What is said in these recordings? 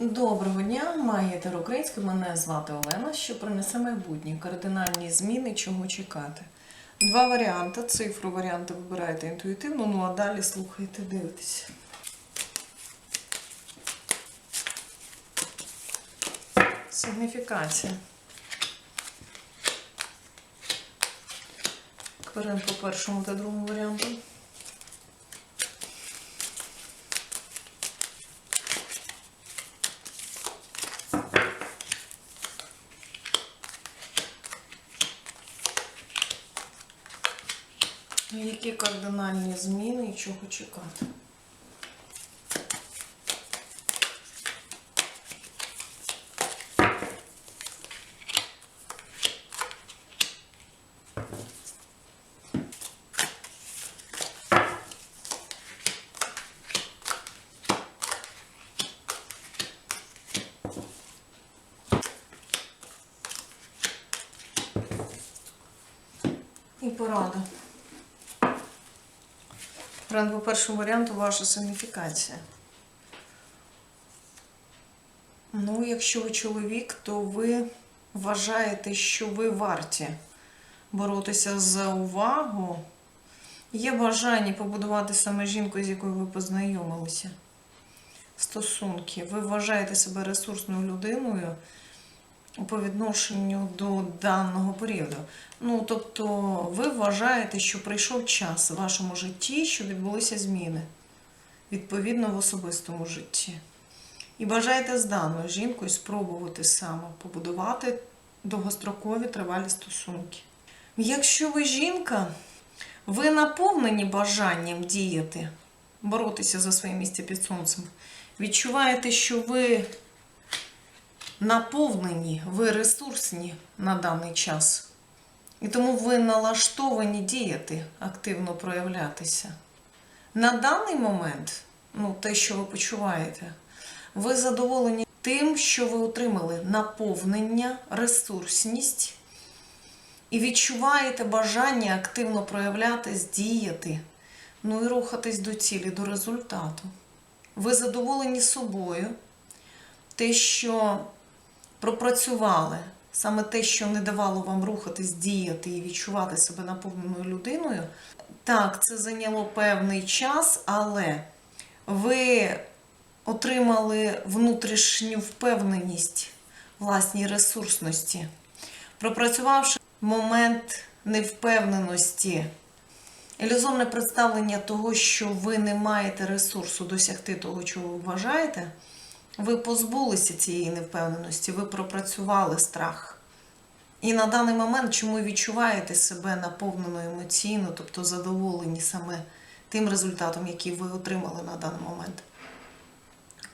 Доброго дня, маєте українською. Мене звати Олена. Що принесе майбутнє? Кардинальні зміни, чого чекати. Два варіанти. Цифру варіанти вибираєте інтуїтивно, ну а далі слухайте, дивитесь. Сигніфікація. Беремо по першому та другому варіанту. Які кардинальні зміни і чого чекати? І порада. Ран по першому варіанту ваша сигніфікація. Ну, якщо ви чоловік, то ви вважаєте, що ви варті боротися за увагу. Є бажання побудувати саме жінку, з якою ви познайомилися. Стосунки. Ви вважаєте себе ресурсною людиною по відношенню до даного періоду. Ну, тобто, ви вважаєте, що прийшов час у вашому житті, що відбулися зміни, відповідно, в особистому житті. І бажаєте з даною жінкою спробувати саме побудувати довгострокові тривалі стосунки. Якщо ви жінка, ви наповнені бажанням діяти, боротися за своє місце під сонцем, відчуваєте, що ви наповнені, ви ресурсні на даний час. І тому ви налаштовані діяти, активно проявлятися. На даний момент, ну, те, що ви почуваєте, ви задоволені тим, що ви отримали наповнення, ресурсність і відчуваєте бажання активно проявлятись, діяти, ну і рухатись до цілі, до результату. Ви задоволені собою, те, що пропрацювали саме те, що не давало вам рухатись, діяти і відчувати себе наповненою людиною. Так, це зайняло певний час, але ви отримали внутрішню впевненість власній ресурсності, пропрацювавши момент невпевненості, ілюзорне представлення того, що ви не маєте ресурсу досягти того, чого ви вважаєте. Ви позбулися цієї невпевненості, ви пропрацювали страх. І на даний момент, чому відчуваєте себе наповненою емоційно, тобто задоволені саме тим результатом, який ви отримали на даний момент.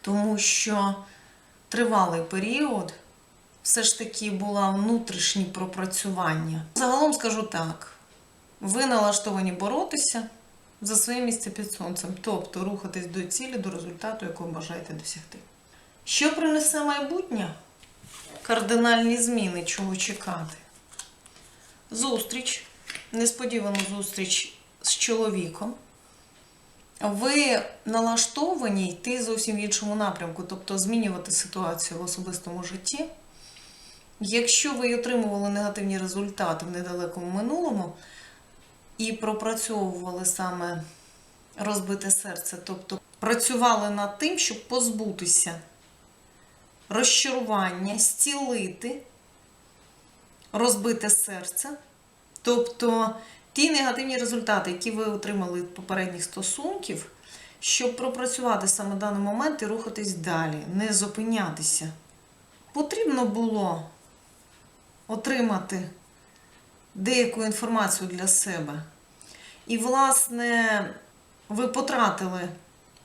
Тому що тривалий період все ж таки була внутрішні пропрацювання. Загалом скажу так: ви налаштовані боротися за своє місце під сонцем, тобто рухатись до цілі, до результату, якого бажаєте досягти. Що принесе майбутнє? Кардинальні зміни, чого чекати. Зустріч, несподівану зустріч з чоловіком. Ви налаштовані йти зовсім в іншому напрямку, тобто змінювати ситуацію в особистому житті. Якщо ви отримували негативні результати в недалекому минулому і пропрацьовували саме розбите серце, тобто працювали над тим, щоб позбутися розчарування, зцілити розбите серце. Тобто ті негативні результати, які ви отримали від попередніх стосунків, щоб пропрацювати саме даний момент і рухатись далі, не зупинятися. Потрібно було отримати деяку інформацію для себе. І, власне, ви потратили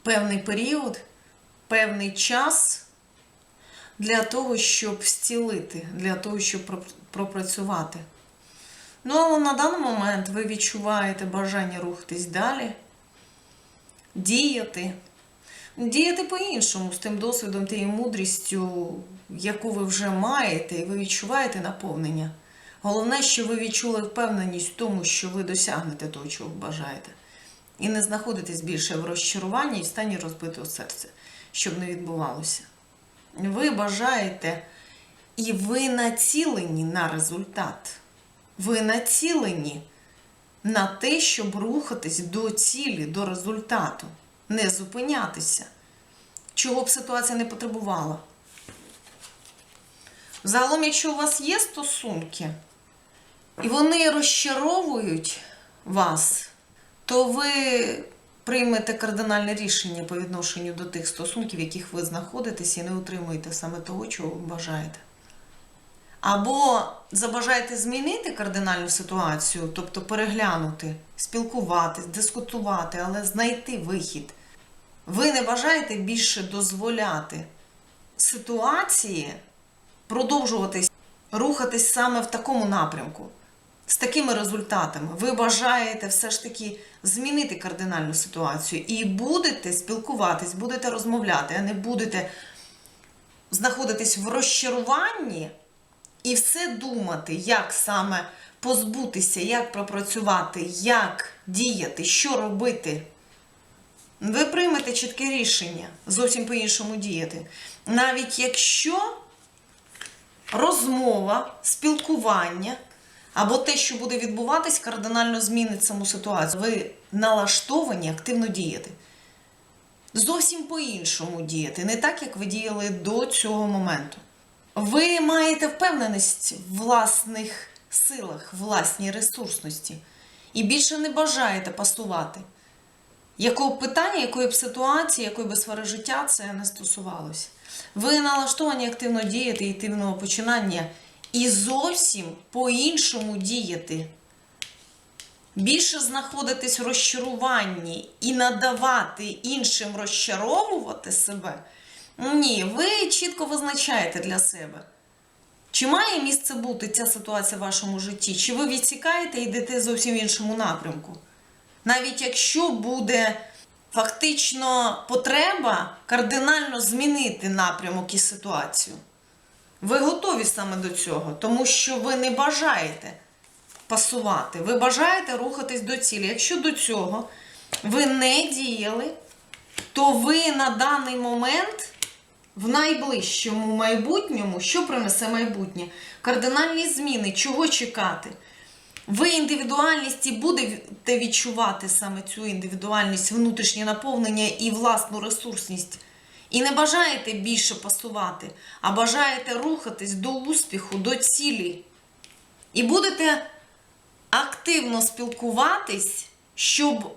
певний період, певний час для того, щоб зцілити, для того, щоб пропрацювати. Ну, на даний момент ви відчуваєте бажання рухатись далі, діяти. Діяти по-іншому, з тим досвідом, тією мудрістю, яку ви вже маєте, і ви відчуваєте наповнення. Головне, що ви відчули впевненість в тому, що ви досягнете того, чого бажаєте. І не знаходитесь більше в розчаруванні і в стані розбитого серця, щоб не відбувалося. Ви бажаєте і ви націлені на результат. Ви націлені на те, щоб рухатись до цілі, до результату, не зупинятися, чого б ситуація не потребувала. Загалом, якщо у вас є стосунки, і вони розчаровують вас, то ви приймете кардинальне рішення по відношенню до тих стосунків, в яких ви знаходитесь, і не отримуєте саме того, чого ви бажаєте. Або забажаєте змінити кардинальну ситуацію, тобто переглянути, спілкуватись, дискутувати, але знайти вихід. Ви не бажаєте більше дозволяти ситуації продовжуватись, рухатись саме в такому напрямку, з такими результатами. Ви бажаєте все ж таки змінити кардинальну ситуацію і будете спілкуватись, будете розмовляти, а не будете знаходитись в розчаруванні і все думати, як саме позбутися, як пропрацювати, як діяти, що робити. Ви приймете чітке рішення зовсім по-іншому діяти. Навіть якщо розмова, спілкування або те, що буде відбуватись, кардинально змінить саму ситуацію. Ви налаштовані активно діяти. Зовсім по-іншому діяти, не так, як ви діяли до цього моменту. Ви маєте впевненість в власних силах, власній ресурсності і більше не бажаєте пасувати. Якого питання, якої б ситуації, якої б сфери життя це не стосувалося. Ви налаштовані активно діяти і активного починання і зовсім по-іншому діяти. Більше знаходитись в розчаруванні і надавати іншим розчаровувати себе. Ні, ви чітко визначаєте для себе. Чи має місце бути ця ситуація в вашому житті? Чи ви відсікаєте і йдете зовсім в іншому напрямку? Навіть якщо буде фактично потреба кардинально змінити напрямок і ситуацію. Ви готові саме до цього, тому що ви не бажаєте пасувати, ви бажаєте рухатись до цілі. Якщо до цього ви не діяли, то ви на даний момент в найближчому майбутньому, що принесе майбутнє? Кардинальні зміни, чого чекати? Ви індивідуальність і будете відчувати саме цю індивідуальність, внутрішнє наповнення і власну ресурсність. І не бажаєте більше пасувати, а бажаєте рухатись до успіху, до цілі. І будете активно спілкуватись, щоб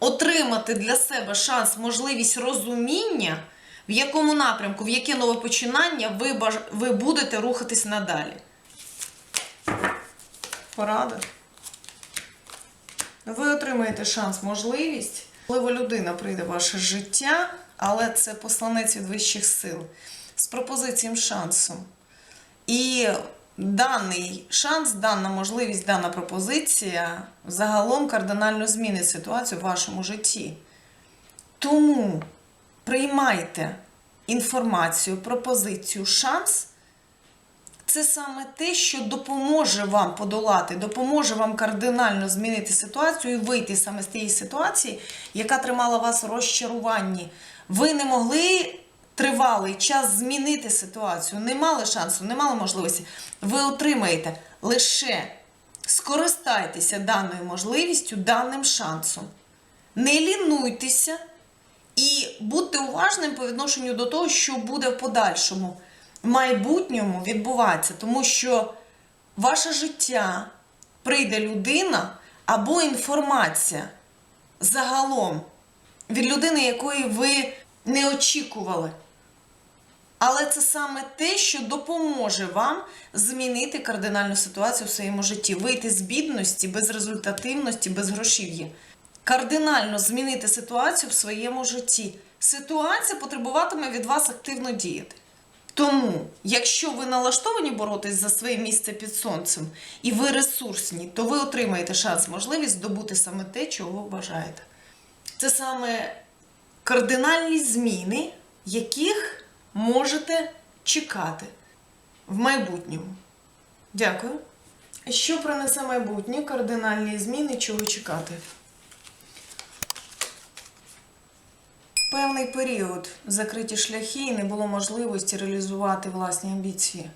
отримати для себе шанс, можливість розуміння, в якому напрямку, в яке нове починання ви, баж... ви будете рухатись надалі. Порада. Ви отримаєте шанс, можливість. Можливо, людина прийде в ваше життя, але це посланець від вищих сил з пропозицією шансом. І даний шанс, дана можливість, дана пропозиція загалом кардинально змінить ситуацію в вашому житті. Тому приймайте інформацію, пропозицію, шанс. Це саме те, що допоможе вам подолати, допоможе вам кардинально змінити ситуацію і вийти саме з тієї ситуації, яка тримала вас в розчаруванні. Ви не могли тривалий час змінити ситуацію, не мали шансу, не мали можливості. Ви отримаєте лише скористайтеся даною можливістю, даним шансом. Не лінуйтеся і будьте уважним по відношенню до того, що буде в подальшому майбутньому відбуватися, тому що ваше життя прийде людина або інформація загалом від людини, якої ви не очікували. Але це саме те, що допоможе вам змінити кардинальну ситуацію в своєму житті, вийти з бідності, безрезультативності, безгрошів'я. Кардинально змінити ситуацію в своєму житті. Ситуація потребуватиме від вас активно діяти. Тому, якщо ви налаштовані боротись за своє місце під сонцем і ви ресурсні, то ви отримаєте шанс, можливість здобути саме те, чого ви бажаєте. Це саме кардинальні зміни, яких можете чекати в майбутньому. Дякую. Що принесе майбутнє? Кардинальні зміни, чого чекати? певний період закриті шляхи і не було можливості реалізувати власні амбіції.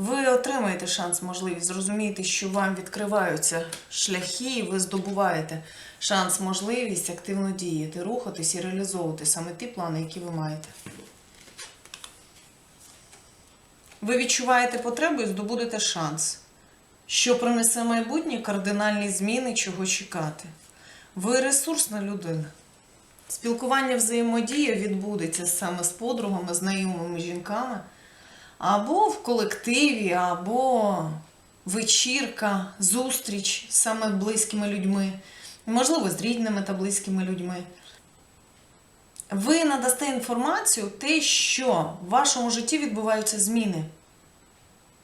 Ви отримаєте шанс, можливість зрозуміти, що вам відкриваються шляхи, і ви здобуваєте шанс, можливість активно діяти, рухатись і реалізовувати саме ті плани, які ви маєте. Ви відчуваєте потребу і здобудете шанс, що принесе майбутнє кардинальні зміни, чого чекати. Ви ресурсна людина. Спілкування взаємодія відбудеться саме з подругами, знайомими жінками, або в колективі, або вечірка, зустріч з саме близькими людьми, можливо, з рідними та близькими людьми. Ви надасте інформацію те, що в вашому житті відбуваються зміни.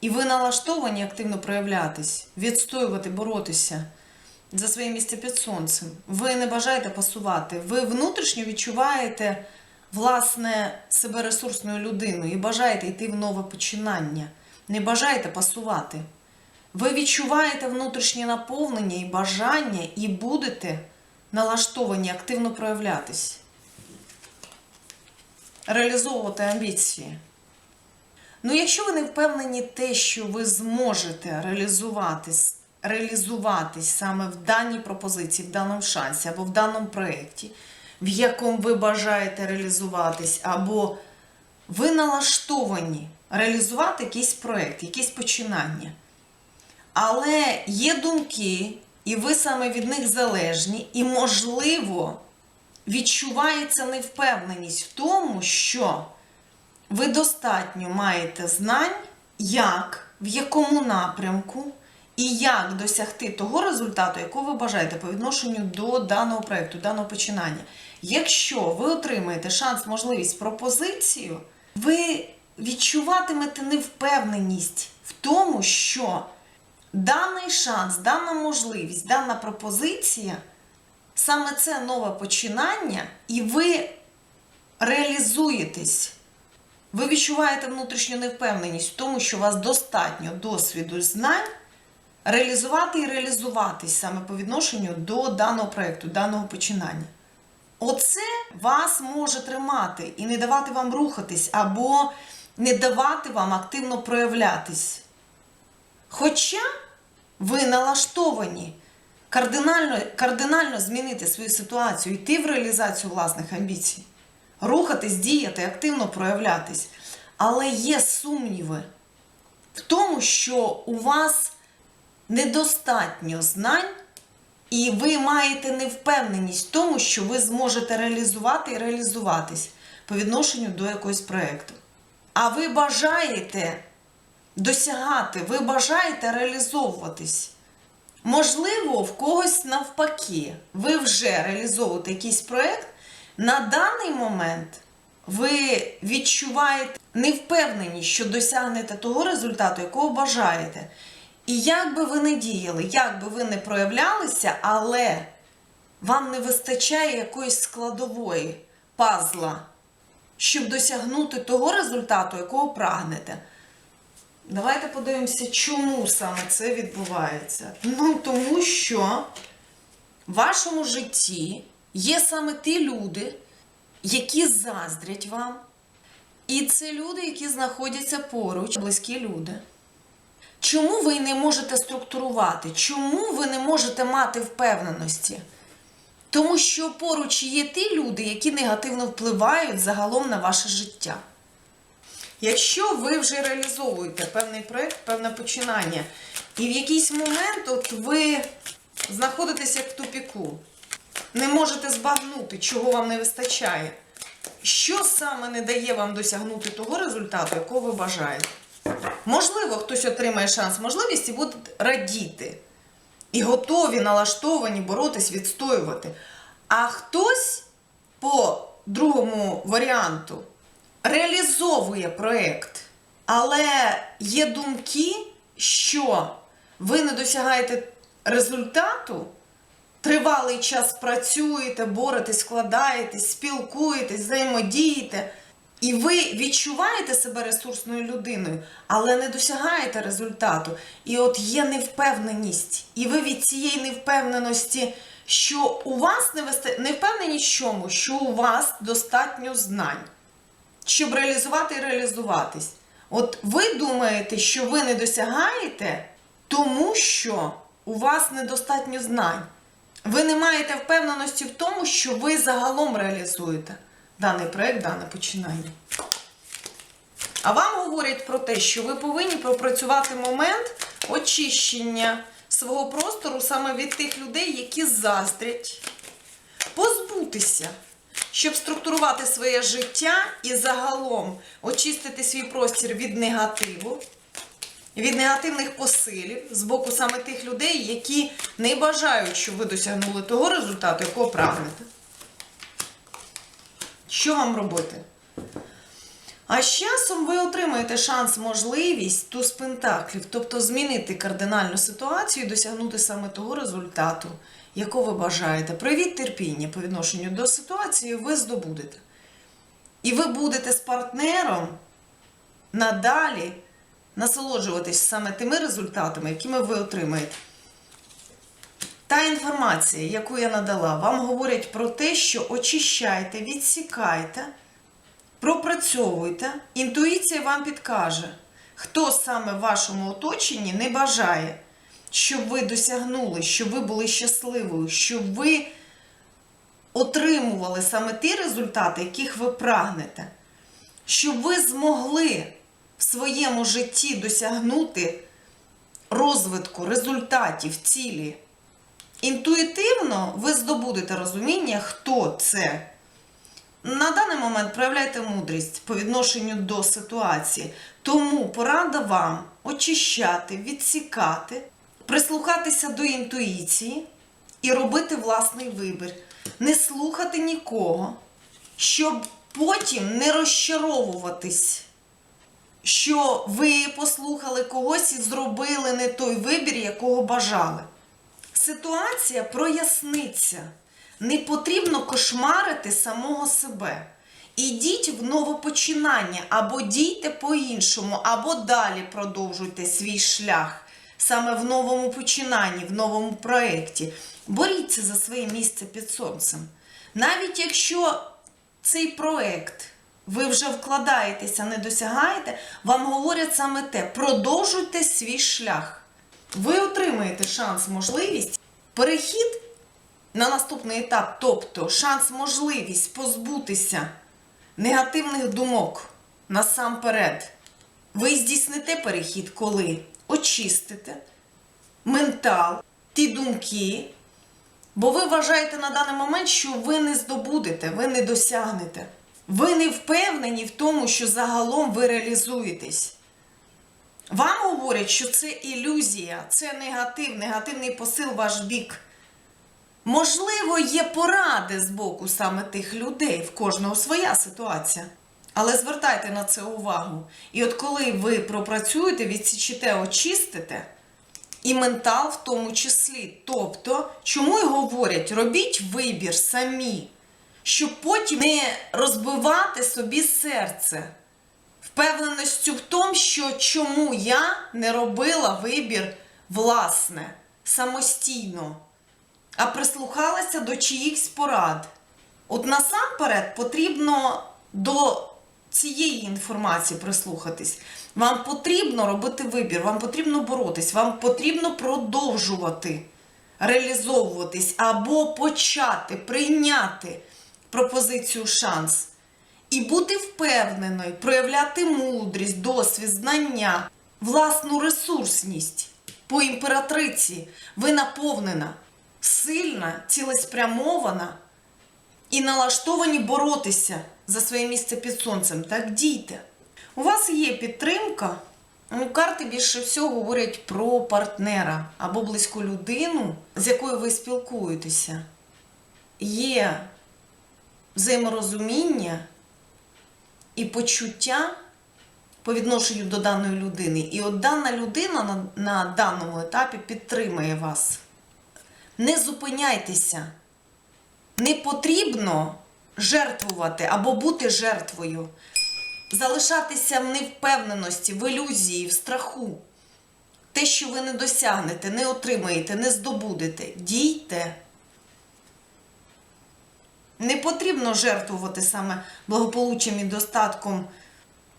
І ви налаштовані активно проявлятись, відстоювати, боротися за своє місце під сонцем. Ви не бажаєте пасувати. Ви внутрішньо відчуваєте власне себе ресурсною людиною і бажаєте йти в нове починання. Не бажаєте пасувати. Ви відчуваєте внутрішнє наповнення і бажання, і будете налаштовані активно проявлятись, реалізовувати амбіції. Ну, якщо ви не впевнені те, що ви зможете реалізуватись, реалізуватись саме в даній пропозиції, в даному шансі або в даному проєкті, в якому ви бажаєте реалізуватись, або ви налаштовані реалізувати якийсь проєкт, якісь починання. Але є думки, і ви саме від них залежні, і, можливо, відчувається невпевненість в тому, що ви достатньо маєте знань, як, в якому напрямку і як досягти того результату, якого ви бажаєте по відношенню до даного проєкту, даного починання. Якщо ви отримаєте шанс, можливість, пропозицію, ви відчуватимете невпевненість в тому, що даний шанс, дана можливість, дана пропозиція саме це нове починання, і ви реалізуєтесь. Ви відчуваєте внутрішню невпевненість в тому, що у вас достатньо досвіду знань реалізувати і реалізуватись саме по відношенню до даного проєкту, даного починання. Оце вас може тримати і не давати вам рухатись, або не давати вам активно проявлятись. Хоча ви налаштовані кардинально, кардинально змінити свою ситуацію, йти в реалізацію власних амбіцій, рухатись, діяти, активно проявлятись. Але є сумніви в тому, що у вас недостатньо знань, і ви маєте невпевненість в тому, що ви зможете реалізувати і реалізуватись по відношенню до якогось проєкту. А ви бажаєте досягати, ви бажаєте реалізовуватись. Можливо, в когось навпаки, ви вже реалізовуєте якийсь проєкт, на даний момент ви відчуваєте невпевненість, що досягнете того результату, якого бажаєте. І як би ви не діяли, як би ви не проявлялися, але вам не вистачає якоїсь складової пазла, щоб досягнути того результату, якого прагнете. Давайте подивимося, чому саме це відбувається. Ну, тому що в вашому житті є саме ті люди, які заздрять вам. І це люди, які знаходяться поруч, близькі люди. Чому ви не можете структурувати? Чому ви не можете мати впевненості? Тому що поруч є ті люди, які негативно впливають загалом на ваше життя. Якщо ви вже реалізовуєте певний проєкт, певне починання, і в якийсь момент от ви знаходитесь як в тупіку, не можете збагнути, чого вам не вистачає, що саме не дає вам досягнути того результату, якого ви бажаєте? Можливо, хтось отримає шанс, можливість і буде радіти. І готові, налаштовані боротись, відстоювати. А хтось по другому варіанту реалізовує проєкт, але є думки, що ви не досягаєте результату, тривалий час працюєте, боретесь, складаєтесь, спілкуєтесь, взаємодієте. І ви відчуваєте себе ресурсною людиною, але не досягаєте результату. І от є невпевненість. І ви від цієї невпевненості що у вас не висте... не впевнені в чому, що у вас достатньо знань, щоб реалізувати і реалізуватись. От ви думаєте, що ви не досягаєте, тому що у вас недостатньо знань. Ви не маєте впевненості в тому, що ви загалом реалізуєте даний проект, дане починання. А вам говорять про те, що ви повинні пропрацювати момент очищення свого простору саме від тих людей, які заздрять, позбутися, щоб структурувати своє життя і загалом очистити свій простір від негативу, від негативних посилів з боку саме тих людей, які не бажають, щоб ви досягнули того результату, якого прагнете. Що вам робити? А з часом ви отримаєте шанс, можливість туз пентаклів, тобто змінити кардинальну ситуацію і досягнути саме того результату, якого ви бажаєте. Проявіть терпіння по відношенню до ситуації, ви здобудете. І ви будете з партнером надалі насолоджуватись саме тими результатами, якими ви отримаєте. Та інформація, яку я надала, вам говорять про те, що очищайте, відсікайте, пропрацьовуйте. Інтуїція вам підкаже, хто саме в вашому оточенні не бажає, щоб ви досягнули, щоб ви були щасливою, щоб ви отримували саме ті результати, яких ви прагнете, щоб ви змогли в своєму житті досягнути розвитку, результатів, цілі. Інтуїтивно ви здобудете розуміння, хто це. На даний момент проявляйте мудрість по відношенню до ситуації. Тому порада вам очищати, відсікати, прислухатися до інтуїції і робити власний вибір. Не слухати нікого, щоб потім не розчаровуватись, що ви послухали когось і зробили не той вибір, якого бажали. Ситуація проясниться. Не потрібно кошмарити самого себе. Ідіть в новопочинання, або дійте по-іншому, або далі продовжуйте свій шлях саме в новому починанні, в новому проєкті. Боріться за своє місце під сонцем. Навіть якщо цей проєкт ви вже вкладаєтеся, не досягаєте, вам говорять саме те: продовжуйте свій шлях. Ви отримаєте шанс, можливість, перехід на наступний етап, тобто шанс, можливість позбутися негативних думок насамперед. Ви здійсните перехід, коли очистите ментал, ті думки, бо ви вважаєте на даний момент, що ви не здобудете, ви не досягнете. Ви не впевнені в тому, що загалом ви реалізуєтесь. Вам говорять, що це ілюзія, це негатив, негативний посил ваш бік. Можливо, є поради з боку саме тих людей, в кожного своя ситуація. Але звертайте на це увагу. І от коли ви пропрацюєте, відсічите, очистите, і ментал в тому числі. Тобто, чому й говорять, робіть вибір самі, щоб потім не розбивати собі серце впевненістю в тому, що чому я не робила вибір власне, самостійно, а прислухалася до чиїхсь порад. От насамперед потрібно до цієї інформації прислухатись. Вам потрібно робити вибір, вам потрібно боротись, вам потрібно продовжувати реалізовуватись або почати прийняти пропозицію шанс. І бути впевненою, проявляти мудрість, досвід, знання, власну ресурсність. По імператриці ви наповнена, сильна, цілеспрямована і налаштовані боротися за своє місце під сонцем. Так дійте. У вас є підтримка. Ну, карти більше всього говорять про партнера або близьку людину, з якою ви спілкуєтеся. Є взаєморозуміння і почуття по відношенню до даної людини. І от дана людина на, на даному етапі підтримує вас. Не зупиняйтеся. Не потрібно жертвувати або бути жертвою, залишатися в невпевненості, в ілюзії, в страху. Те, що ви не досягнете, не отримаєте, не здобудете. Дійте. Не потрібно жертвувати саме благополуччям і достатком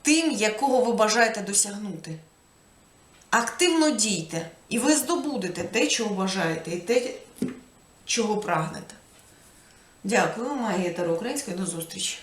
тим, якого ви бажаєте досягнути. Активно дійте, і ви здобудете те, чого бажаєте, і те, чого прагнете. Дякую, Магія Таро Української. До зустрічі!